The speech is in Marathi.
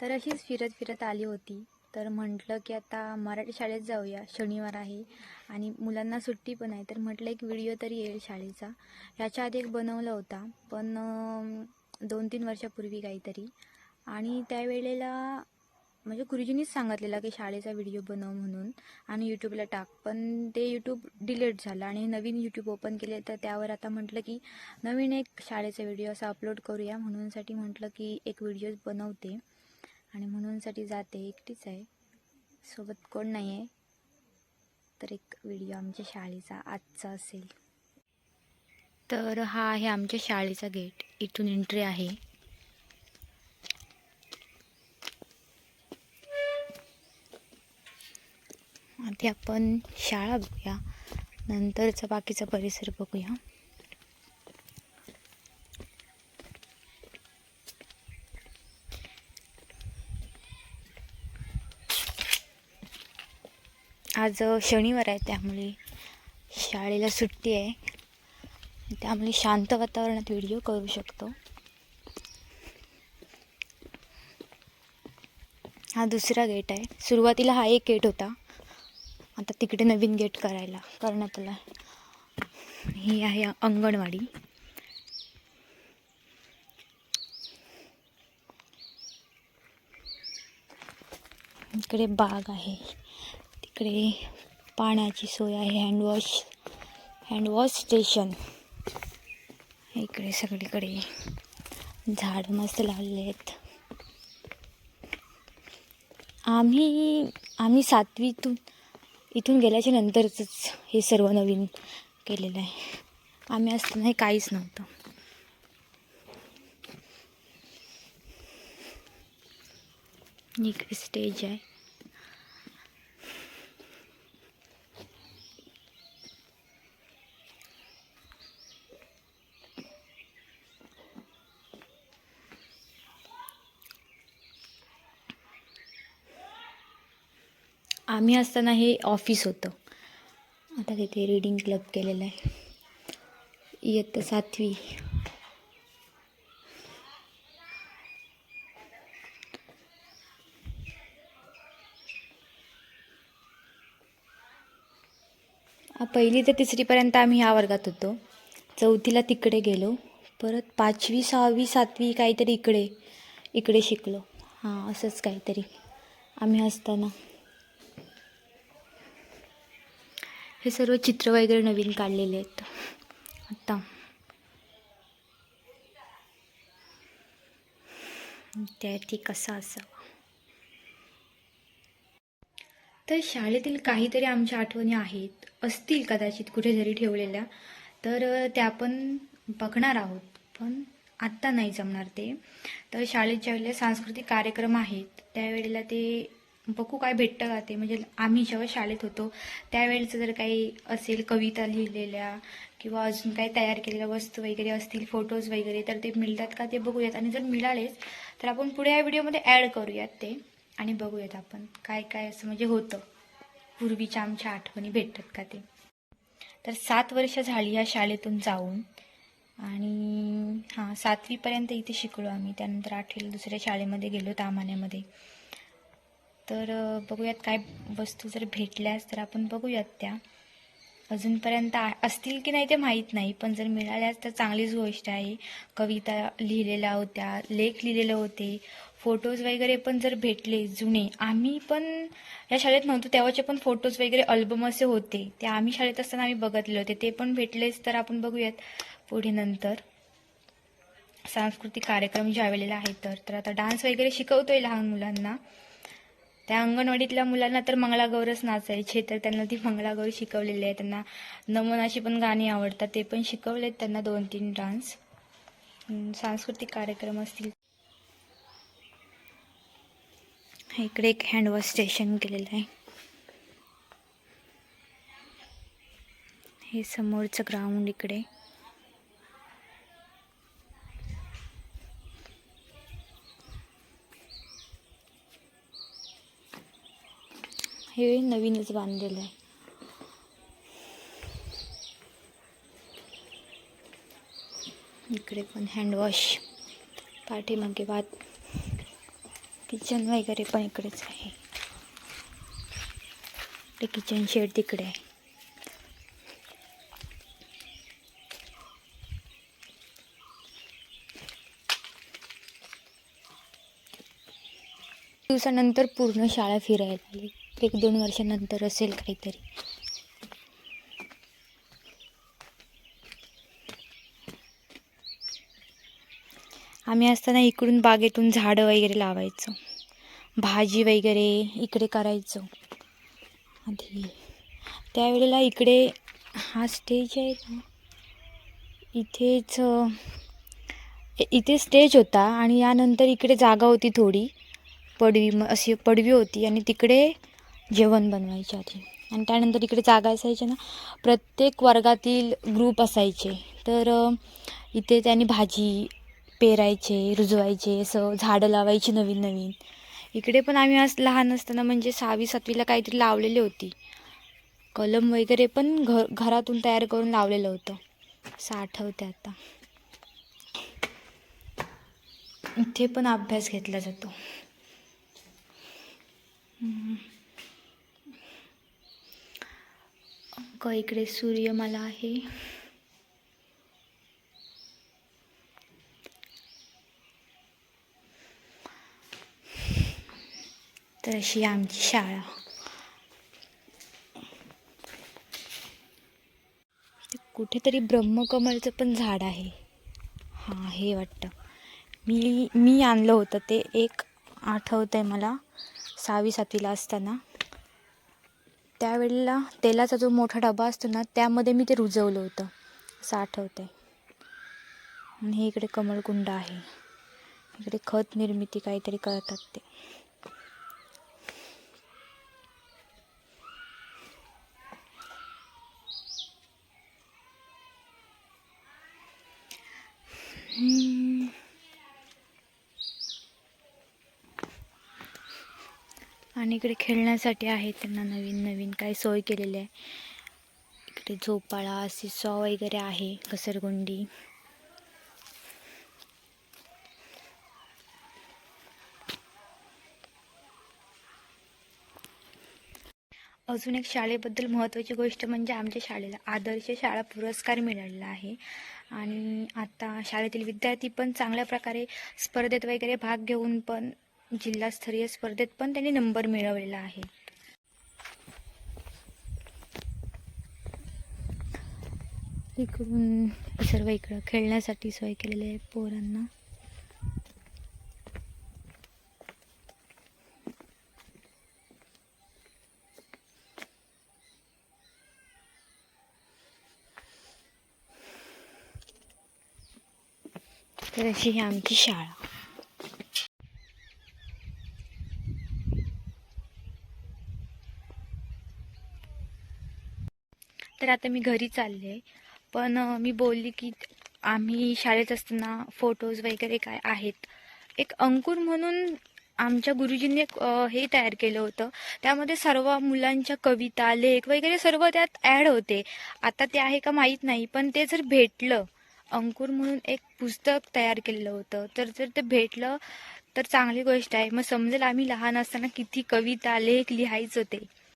तर अशीच फिरत फिरत आली होती. तर म्हटलं की आता मराठी शाळेत जाऊया. शनिवार आहे आणि मुलांना सुट्टी पण आहे. तर म्हटलं एक व्हिडिओ तरी येईल शाळेचा. ह्याच्या आधी एक बनवला होता. पण दोन तीन वर्षापूर्वी काहीतरी. आणि त्यावेळेला म्हणजे गुरुजींनीच सांगितलेला की शाळेचा व्हिडिओ बनव म्हणून आणि यूट्यूबला टाक. पण ते यूट्यूब डिलीट झालं आणि नवीन यूट्यूब ओपन केले तर त्यावर आता म्हटलं की नवीन एक शाळेचा व्हिडिओ असा अपलोड करूया म्हणूनसाठी म्हटलं की एक व्हिडिओ बनवते. आणि म्हणूनसाठी जाते. एकटीच आहे. सोबत कोण नाही आहे तर एक व्हिडिओ आमच्या शाळेचा आजचा असेल. तर हा आहे आमच्या शाळेचा गेट इथून एंट्री आहे. आधी आपण शाळा बघूया. नंतरचा बाकीचा परिसर बघूया. आज शनिवार आहे त्यामुळे शाळेला सुट्टी आहे. त्यामुळे शांत वातावरणात व्हिडिओ करू शकतो. हा दुसरा गेट आहे. सुरुवातीला हा एक गेट होता. आता तिकडे नवीन गेट करायला करण्यात आला. ही आहे अंगणवाडी. इकडे बाग आहे. इकडे पाण्याची सोय आहे हँडवॉश हँडवॉश स्टेशन इकडे सगळीकडे झाड मस्त लावलेले आहेत. आम्ही आम्ही सातवीतून इथून गेल्याच्या नंतरच हे सर्व नवीन केलेलं आहे. आम्ही असताना हे काहीच नव्हतं. इकडे स्टेज आहे. आम्ही असताना हे ऑफिस होतं. आता तिथे रीडिंग क्लब केलेलं आहे. इयत्ता सातवी. पहिली ते तिसरीपर्यंत आम्ही ह्या वर्गात होतो. चौथीला तिकडे गेलो. परत पाचवी सहावी सातवी काहीतरी इकडे इकडे शिकलो. हां असंच काहीतरी. आम्ही असताना. हे सर्व चित्र वगैरे नवीन काढलेले आहेत. आत्ता विद्यार्थी कसा असावा? तर शाळेतील काहीतरी आमच्या आठवणी आहेत. असतील कदाचित कुठेतरी ठेवलेल्या. तर त्या आपण बघणार आहोत. पण आत्ता नाही जमणार ते. तर शाळेत ज्यावेळेला सांस्कृतिक कार्यक्रम आहेत. त्यावेळेला ते बघू काय भेटतं का ते. म्हणजे आम्ही जेव्हा शाळेत होतो त्यावेळेचं जर काही असेल कविता लिहिलेल्या किंवा अजून काही तयार केलेल्या वस्तू वगैरे असतील फोटोज वगैरे तर ते मिळतात का ते बघूयात. आणि जर मिळालेच तर आपण पुढे या व्हिडिओमध्ये ॲड करूयात ते आणि बघूयात आपण काय काय असं म्हणजे होतं. पूर्वीच्या आमच्या आठवणी भेटतात का ते. तर सात वर्ष झाली या शाळेतून जाऊन आणि हां सातवीपर्यंत इथे शिकलो आम्ही. त्यानंतर आठवीला दुसऱ्या शाळेमध्ये गेलो तामान्यामध्ये. तर बघूयात काय वस्तू जर भेटल्यास तर आपण बघूयात त्या. अजूनपर्यंत आ- असतील की नाही ते माहीत नाही पण जर मिळाल्यास तर चांगलीच गोष्ट आहे. कविता लिहिलेल्या होत्या लेख लिहिलेले होते फोटोज वगैरे पण जर भेटले जुने आम्ही पण या शाळेत नव्हतो तेव्हाचे पण फोटोज वगैरे अल्बम असे होते ते आम्ही शाळेत असताना आम्ही बघितले होते ते पण भेटलेच तर आपण बघूयात पुढे नंतर. सांस्कृतिक कार्यक्रम ज्या वेळेला आहे तर तर आता डान्स वगैरे शिकवतोय लहान मुलांना. त्या अंगणवाडीतल्या मुलांना तर मंगळागौरच नाचायचे तर त्यांना ती मंगळागौर शिकवलेली आहे. त्यांना नमनाची पण गाणी आवडतात ते पण शिकवलेत त्यांना दोन तीन डान्स. सांस्कृतिक कार्यक्रम असतील. इकडे एक हँडवॉश स्टेशन केलेलं आहे. हे समोरचं ग्राउंड इकडे. हे नवीनच बांधलेलं आहे. इकडे पण हँडवॉश पाठीमागे वात किचन वगैरे पण इकडेच आहे. ते किचन शेड तिकडे आहे. दिवसानंतर पूर्ण शाळा फिरायला आली. एक दोन वर्षानंतर असेल काहीतरी. आम्ही असताना इकडून बागेतून झाडं वगैरे लावायचो. भाजी वगैरे इकडे करायचो. आधी त्यावेळेला इकडे हा स्टेज आहे ना. इथेच इथे स्टेज होता आणि यानंतर इकडे जागा होती थोडी. पडवी म अशी पडवी होती आणि तिकडे जेवण बनवायचे आधी. आणि त्यानंतर इकडे जागा असायचे ना प्रत्येक वर्गातील ग्रुप असायचे. तर इथे त्यांनी भाजी पेरायचे रुजवायचे असं झाडं लावायची नवीन नवीन. इकडे पण आम्ही आज लहान असताना म्हणजे सहावी सातवीला काहीतरी लावलेली होती. कलम वगैरे पण घ घरातून तयार करून लावलेलं होतं. असं आठवते आता. इथे पण अभ्यास घेतला जातो. हम्म. इकडे सूर्यमाला आहे? तर अशी आमची शाळा. ते कुठेतरी ब्रह्मकमलचं पण झाड आहे. हां हे वाटतं. मी मी आणलं होतं ते एक आठवतं आहे मला सहावी सातवीला असताना. त्यावेळेला तेलाचा जो मोठा डबा असतो ना त्यामध्ये मी ते रुजवलं होतं. असं आठवतं आणि हे इकडे कमळकुंड आहे. इकडे खत निर्मिती काहीतरी करतात ते. आणि इकडे खेळण्यासाठी आहे त्यांना नवीन नवीन काही सोय केलेली आहे. इकडे झोपाळा सिसॉ वगैरे आहे घसरगुंडी. अजून एक शाळेबद्दल महत्त्वाची गोष्ट म्हणजे आमच्या शाळेला आदर्श शाळा पुरस्कार मिळालेला आहे. आणि आता शाळेतील विद्यार्थी पण चांगल्या प्रकारे स्पर्धेत वगैरे भाग घेऊन पण जिल्हास्तरीय स्पर्धेत पण त्यांनी नंबर मिळवलेला आहे. इकडून सर्व इकडं खेळण्यासाठी सोय केलेली आहे पोरांना. तर अशी ही आमची शाळा. तर आता मी घरी चालले. पण मी बोलली की आम्ही शाळेत असताना फोटोज वगैरे काय आहेत. एक अंकुर म्हणून आमच्या गुरुजींनी एक हे तयार केलं होतं. त्यामध्ये सर्व मुलांच्या कविता लेख वगैरे सर्व त्यात ॲड होते. आता ते आहे का माहीत नाही पण ते जर भेटलं अंकुर म्हणून एक पुस्तक तयार केलेलं होतं. तर जर ते भेटलं तर चांगली गोष्ट आहे. मग समजेल आम्ही लहान असताना किती कविता लेख लिहायचं ते.